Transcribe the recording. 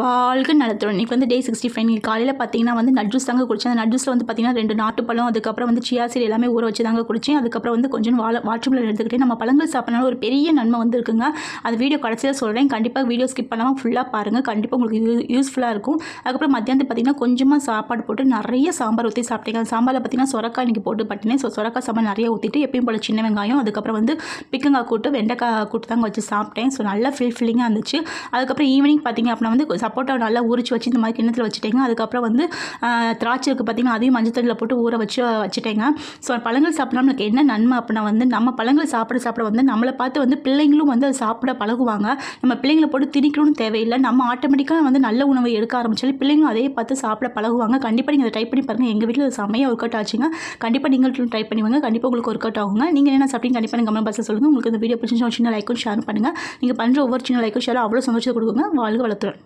வாழ்க நலத்துடன் இன்றைக்கி வந்து டே சிக்ஸ்டி ஃபைவ் நீங்கள் காலையில் பார்த்தீங்கன்னா வந்து நட் ஜூஸ் தாங்க குடிச்சேன். அந்த நட் ஜூஸில் வந்து பார்த்தீங்கன்னா ரெண்டு நாட்டுப்பழம் அதுக்கப்புறம் வந்து சியாசீர் எல்லாமே ஊற வச்சு தாங்க குடிச்சேன். அதுக்கப்புறம் வந்து கொஞ்சம் வாழ வாட்ச்மில் எடுத்துக்கிட்டே நம்ம பழங்கள் சாப்பிட்றனால ஒரு பெரிய நன்மை வந்து இருக்குங்க. அது வீடியோ கடைசியில் சொல்கிறேன் கண்டிப்பாக வீடியோ ஸ்கிப் பண்ணாமல் ஃபுல்லாக பாருங்கள் கண்டிப்பாக உங்களுக்கு யூ யூஸ்ஃபுல்லாக இருக்கும். அதுக்கப்புறம் மத்தியானத்து பார்த்தீங்கன்னா கொஞ்சமாக சாப்பாடு போட்டு நிறைய சாம்பார் ஊற்றி சாப்பிட்டேங்க. அந்த சாம்பாரில் பார்த்தீங்கன்னா சொரக்காய் இன்றைக்கி போட்டு பட்டினேன். ஸோ சொரக்காய் சாம்பார் நிறைய ஊற்றிட்டு எப்பயும் போல் சின்ன வெங்காயம் அதுக்கப்புறம் வந்து பிக்கங்காய் கூட்டு வெண்டைக்காய் கூட்டு தாங்க வச்சு சாப்பிட்டேன். ஸோ நல்லா ஃபில் ஃபில்லிங்காக இருந்துச்சு. அதுக்கப்புறம் ஈவினிங் பார்த்தீங்க அப்படின்னா வந்து சப்போட்டா நல்லா ஊறிச்சு வச்சு இந்த மாதிரி கிண்ணத்தில் வச்சுட்டேங்க. அதுக்கப்புறம் வந்து திராட்சை இருக்குது பார்த்தீங்கன்னா அதையும் மஞ்சள் தண்ணியில் போட்டு ஊற வச்சு வச்சுட்டேங்க. ஸோ பழங்கள் சாப்பிட்டா நம்மளுக்கு என்ன நன்மை அப்படின்னா வந்து நம்ம பழங்கள் சாப்பிட சாப்பிட வந்து நம்மளை பார்த்து வந்து பிள்ளைங்களும் வந்து அதை சாப்பிட பழகுவாங்க. நம்ம பிள்ளைங்களை போட்டு திணிக்கணும்னு தேவையில்லை. நம்ம ஆட்டோமேட்டிக்காக வந்து நல்ல உணவை எடுக்க ஆரம்பிச்சாலும் பிள்ளைங்களும் அதே பார்த்து சாப்பிட பழகுவாங்க. கண்டிப்பாக நீங்கள் அதை ட்ரை பண்ணி பாருங்கள் எங்கள் வீட்டில் செம்மையாக ஒர்க் அவுட் ஆச்சுங்க. கண்டிப்பாக நீங்களும் ட்ரை பண்ணுவாங்க கண்டிப்பாக உங்களுக்கு ஒர்க் அவுட் ஆகுங்க. நீங்கள் என்ன சாப்பிட்டீங்க கண்டிப்பாக நீங்கள் கமெண்ட் பாக்ஸில் சொல்லுங்கள் உங்களுக்கு இந்த வீடியோ பிடிச்சிருந்தா ஒரு சின்ன லைக்கும் ஷேர் பண்ணுங்கள் நீங்கள் பண்ணுற ஒவ்வொரு சின்ன லைக்கும் ஷேர் அவ்வளோ சந்தோஷத்தை கொடுக்குங்க. வாழ்க வளர்த்துறேன்